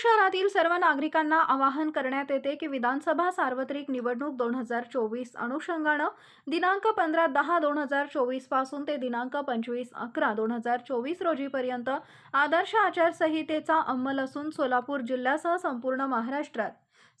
शहरातील सर्व नागरिकांना आवाहन करण्यात येते की विधानसभा सार्वत्रिक निवडणूक दोन हजार चोवीस अनुषंगानं दिनांक पंधरा दहा दोन हजार चोवीसपासून ते दिनांक पंचवीस अकरा दोन हजार चोवीस रोजीपर्यंत आदर्श आचारसंहितेचा अंमल असून सोलापूर जिल्ह्यासह संपूर्ण महाराष्ट्रात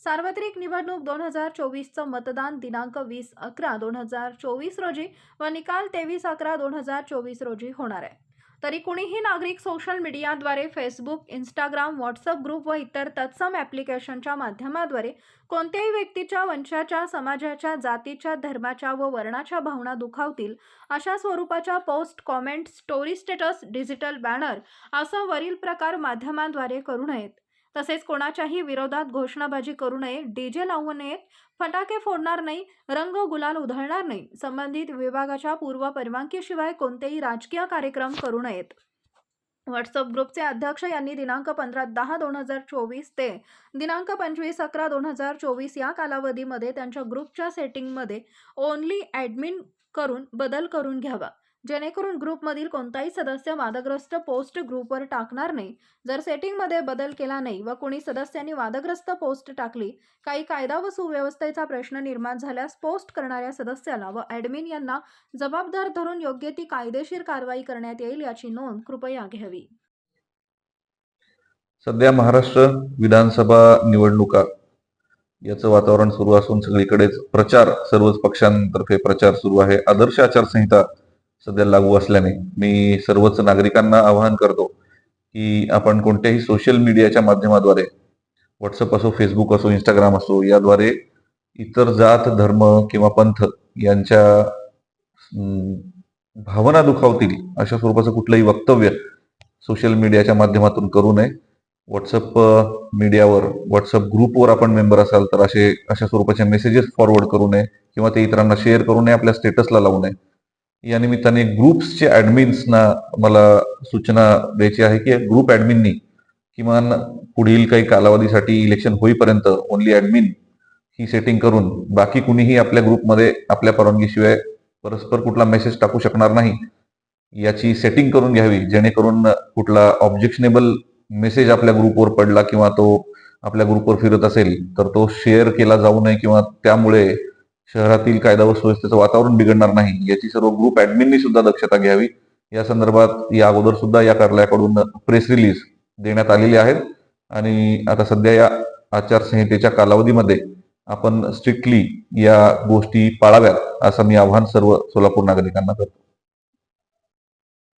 सार्वत्रिक निवडणूक दोन हजार चोवीसचं मतदान दिनांक वीस अकरा दोन हजार चोवीस रोजी व निकाल तेवीस अकरा दोन हजार चोवीस रोजी होणार आहे. तरी कुणीही नागरिक सोशल मीडियाद्वारे फेसबुक इंस्टाग्राम व्हॉट्सअप ग्रुप व इतर तत्सम ॲप्लिकेशनच्या माध्यमाद्वारे कोणत्याही व्यक्तीच्या वंशाच्या समाजाच्या जातीच्या धर्माच्या व वर्णाच्या भावना दुखावतील अशा स्वरूपाच्या post comment story status digital banner असं वरील प्रकार माध्यमांद्वारे करू नयेत. तसेच कोणाच्याही विरोधात घोषणाबाजी करू नये डीजे लावू नयेत फटाके फोडणार नाही रंग गुलाल उधळणार नाही संबंधित विभागाच्या पूर्व परवानगीशिवाय कोणतेही राजकीय कार्यक्रम करू नयेत. व्हॉट्सअप ग्रुपचे अध्यक्ष यांनी दिनांक पंधरा दहा दोन हजार चोवीस ते दिनांक पंचवीस अकरा दोन हजार चोवीस या कालावधीमध्ये त्यांच्या ग्रुपच्या सेटिंगमध्ये ओनली ॲडमिन करून बदल करून घ्यावा. जेणेकरून ग्रुपमधील कोणताही सदस्य वादग्रस्त पोस्ट ग्रुपवर टाकणार नाही. जर सेटिंगमध्ये बदल केला नाही व कोणी सदस्यांनी वादग्रस्त पोस्ट टाकली काही कायदा व सुव्यवस्थेचा प्रश्न निर्माण झाल्यास पोस्ट करणाऱ्या सदस्याला व ॲडमिन यांना जबाबदार धरून योग्य ती कायदेशीर कारवाई करण्यात येईल याची नोंद कृपया घ्यावी. सध्या महाराष्ट्र विधानसभा निवडणुका याचं वातावरण सुरू असून सगळीकडेच प्रचार सर्वच पक्षांतर्फे प्रचार सुरू आहे. आदर्श आचारसंहिता सध्या लागू असल्याने मी सर्वच नागरिकांना आवाहन करतो की आपण कोणत्याही सोशल मीडियाच्या माध्यमाद्वारे व्हॉट्सअप असो फेसबुक असो इंस्टाग्राम असो याद्वारे इतर जात धर्म किंवा पंथ यांच्या भावना दुखावतील अशा स्वरूपाचं कुठलंही वक्तव्य सोशल मीडियाच्या माध्यमातून करू नये. व्हॉट्सअप मीडियावर व्हॉट्सअप ग्रुपवर आपण मेंबर असाल तर असे अशा स्वरूपाचे मेसेजेस फॉरवर्ड करू नये किंवा ते इतरांना शेअर करू नये आपल्या स्टेटसला लावू नये. या निमित्ताने ग्रुप्सचे ॲडमिन्सना मला सूचना द्यायची आहे की ग्रुप ॲडमिननी किमान पुढील काही कालावधीसाठी इलेक्शन होईपर्यंत ओनली ॲडमिन ही सेटिंग करून बाकी कुणीही आपल्या ग्रुपमध्ये आपल्या परवानगीशिवाय परस्पर कुठला मेसेज टाकू शकणार नाही याची सेटिंग करून घ्यावी जेणेकरून कुठला ऑब्जेक्शनेबल मेसेज आपल्या ग्रुपवर पडला किंवा तो आपल्या ग्रुपवर फिरत असेल तर तो शेअर केला जाऊ नये किंवा त्यामुळे शहरातील कायदा व सुव्यवस्थेचं वातावरण बिघडणार नाही याची सर्व ग्रुप ऍडमिननी सुद्धा दक्षता घ्यावी. या संदर्भात या अगोदर सुद्धा या कार्यालयाकडून प्रेस रिलीज देण्यात आलेली आहेत. आणि आता सध्या या आचारसंहितेच्या कालावधीमध्ये आपण स्ट्रिक्टली या गोष्टी पाळाव्यात असं मी आव्हान सर्व सोलापूर नागरिकांना करतो.